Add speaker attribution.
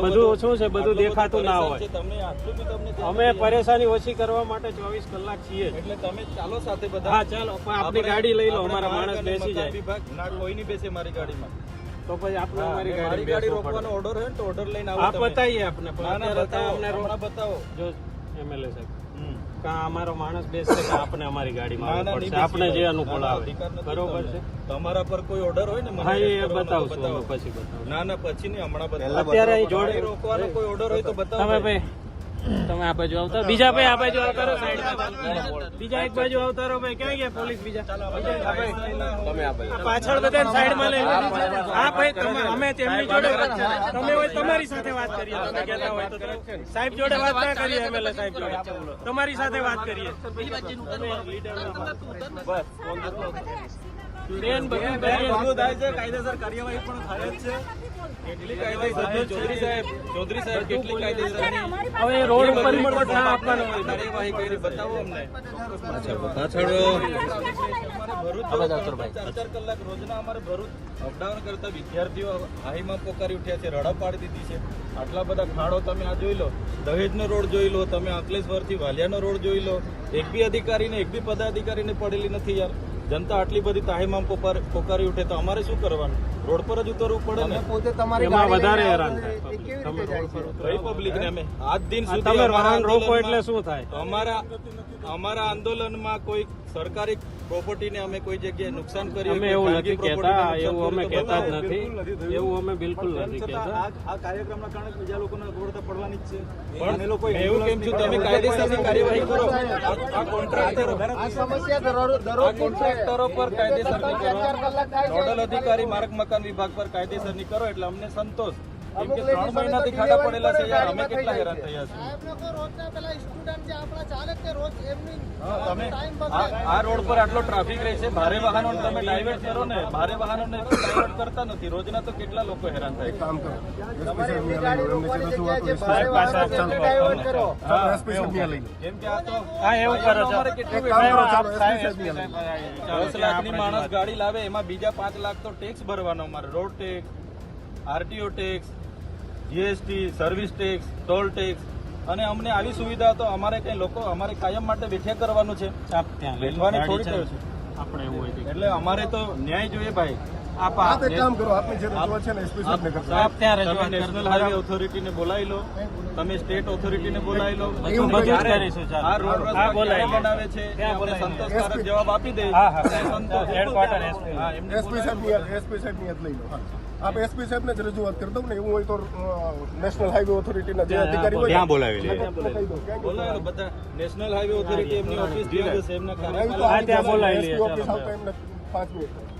Speaker 1: બધું ઓછું છે બધું દેખાતું ના હોય. અમે પરેશાની ઓછી કરવા માટે ચોવીસ કલાક છીએ.
Speaker 2: એટલે તમે ચાલો સાથે બધા.
Speaker 1: હા ચાલો પણ આપણી ગાડી લઈ લો અમારા માણસ બેસી જાય.
Speaker 2: વિભાગ ના કોઈ નહીં બેસે મારી ગાડીમાં.
Speaker 1: તો પછી આપણે અમારી ગાડી
Speaker 2: ગાડી રોકવાનો ઓર્ડર હોય તો ઓર્ડર લઈને આવો
Speaker 1: બતાવીએ આપણે પણ
Speaker 2: ના ના બતાવો
Speaker 1: અમને
Speaker 2: બતાવો.
Speaker 1: જો એમએલએ સાહેબ. અમારો માણસ બેસશે કે આપણે અમારી ગાડીમાં પડશે. આપણે જે અનુકૂળ
Speaker 2: ના, ના,
Speaker 1: આવે. બરોબર છે?
Speaker 2: તમારા પર કોઈ ઓર્ડર હોય ને મને
Speaker 1: હા એ બતાવશું
Speaker 2: બતાવો.
Speaker 1: પછી બતાવશું
Speaker 2: ના ના પછી નહીં હમણાં બતાવો.
Speaker 1: અત્યારે અહીં જોડે
Speaker 2: રોકવાનો કોઈ ઓર્ડર હોય તો બતાવો.
Speaker 1: તમે ભાઈ તમે આ બાજુ આવતા બીજા ભાઈ આ બાજુ આવતા રહો સાઈડમાં બીજા એક બાજુ આવતા રહો ભાઈ. ક્યાં ગયા પોલીસ બીજા? પાછળ બધા સાઈડમાં લઈ હા ભાઈ અમે તેમની જોડે તમે હોય તમારી સાથે વાત કરીએ. તમે કહેતા હોય તો સાહેબ જોડે વાત ના કરીએ એમએલએ સાહેબ જોડે. તમારી સાથે વાત કરીએ. બેન કરીએ.
Speaker 2: બધું થાય છે કાયદેસર કાર્યવાહી પણ થાય જ છે. કેટલી કાયદેસર ચૌધરી સાહેબ ચૌધરી સાહેબ કેટલી કાયદેસર
Speaker 1: હવે રોડ ઉપર આપવાનો
Speaker 2: કલાક રોજના અમારે ભરૂચ અપડાઉન કરતા વિદ્યાર્થીઓ હાઈમાં પોકારી ઉઠ્યા છે રડા પાડી દીધી છે. આટલા બધા ખાડો તમે આ જોઈ લો. દહેજનો રોડ જોઈ લો તમે અંકલેશ્વરથી વાલિયાનો રોડ જોઈ લો. એક બી અધિકારીને એક બી પદાધિકારીને પડેલી નથી યાર. જનતા આટલી બધી તાહીમામ પોકાર- ઉઠે તો અમારે શું કરવાનું? રોડ પર જ ઉતરવું પડે ને?
Speaker 3: પોતે તમારી
Speaker 1: વધારે હેરાન થાય.
Speaker 2: પબ્લિક ને અમે આજ દિન સુધી
Speaker 1: રોકો એટલે શું થાય?
Speaker 2: અમારા અમારા આંદોલનમાં કોઈ સરકારી પ્રોપર્ટીને અમે કોઈ જગ્યાએ નુકસાન કર્યું
Speaker 1: અમે એવું નથી કહેતા એવું અમે કહેતા જ નથી. એવું અમે બિલકુલ નથી કહેતા.
Speaker 2: આ કાર્યક્રમના કારણે બીજા લોકોને અગવડતા પડવાની જ છે. પણ એ લોકો એવું કેમ છું તમે કાયદેસરની કાર્યવાહી કરો. આ- કોન્ટ્રાક્ટરો
Speaker 3: આ સમસ્યા દરરોજ
Speaker 2: આ કોન્ટ્રાક્ટરો પર કાયદેસરની કરો. નોડલ અધિકારી માર્ગ મકાન વિભાગ પર કાયદેસરની કરો એટલે અમને સંતોષ. કેમ કે ત્રણ મહિનાથી ખાડા પડેલા છે યાર અમે કેટલા હેરાન થયા છે
Speaker 4: સાહેબ લોકો રોજના પેલા સ્ટુડન્ટ જે આપણા ચાલે તે રોજ એમની
Speaker 2: તમે આ રોડ પર આટલો ટ્રાફિક રહે છે ભારે વાહનો તમે ડાયવર્ટ કરો ને ભારે વાહનોને ડાયવર્ટ કરતા નથી. રોજના તો કેટલા લોકો હેરાન થાય
Speaker 3: કામ કરો. તમારે ગાડી રોકવાની જગ્યાએ જે ભારે વાહનો ડાયવર્ટ કરો.
Speaker 2: કેમ કે આ તો
Speaker 1: હા એવું કરો છો?
Speaker 2: કેટલું દસ લાખની માણસ ગાડી લાવે એમાં બીજા પાંચ લાખ તો ટેક્સ ભરવાનો અમારે. Road tax RTO tax GST service tax toll tax અને અમને આવી સુવિધા તો અમારે કઈ લોકો અમારે કાયમ માટે વેઠ્યા કરવાનું છે બેઠવાની થોડી
Speaker 1: છે.
Speaker 2: છે
Speaker 1: આપણે એવું હોય
Speaker 2: એટલે અમારે તો ન્યાય જોઈએ ભાઈ આપ
Speaker 3: આપ એક કામ કરો આપની જે રજૂઆત છે ને એસપી સાહેબને કરશો
Speaker 1: આપ ત્યાં રજૂઆત
Speaker 2: નેશનલ. હાઈવે ઓથોરિટીને બોલાવી લો તમે સ્ટેટ ઓથોરિટીને બોલાવી લો
Speaker 1: બધું જ કરીશું, ચાલો.
Speaker 2: આ રોડ રસ્તા
Speaker 1: બોલાવી
Speaker 2: બનાવે છે
Speaker 1: આપણે.
Speaker 2: સંતોષકારક જવાબ આપી દે.
Speaker 1: હા, હા.
Speaker 2: સંતોષ.
Speaker 1: Headquarter SP.
Speaker 2: હા,
Speaker 3: એસપી સાહેબની યાદ એસપી સાહેબની યાદ લઈ લો આપ એસપી સાહેબને જ રજૂઆત કરી દઉં ને એવું હોય તો નેશનલ હાઈવે ઓથોરિટીના જે અધિકારી હોય
Speaker 1: ત્યાં
Speaker 3: બોલાવી લે.
Speaker 2: બોલાવો બધા નેશનલ હાઈવે ઓથોરિટી એમની ઓફિસ જ્યાં હશે એમના
Speaker 1: હા, ત્યાં બોલાવી
Speaker 3: લે ઓફિસ આવતા એમને 5 મિનિટ.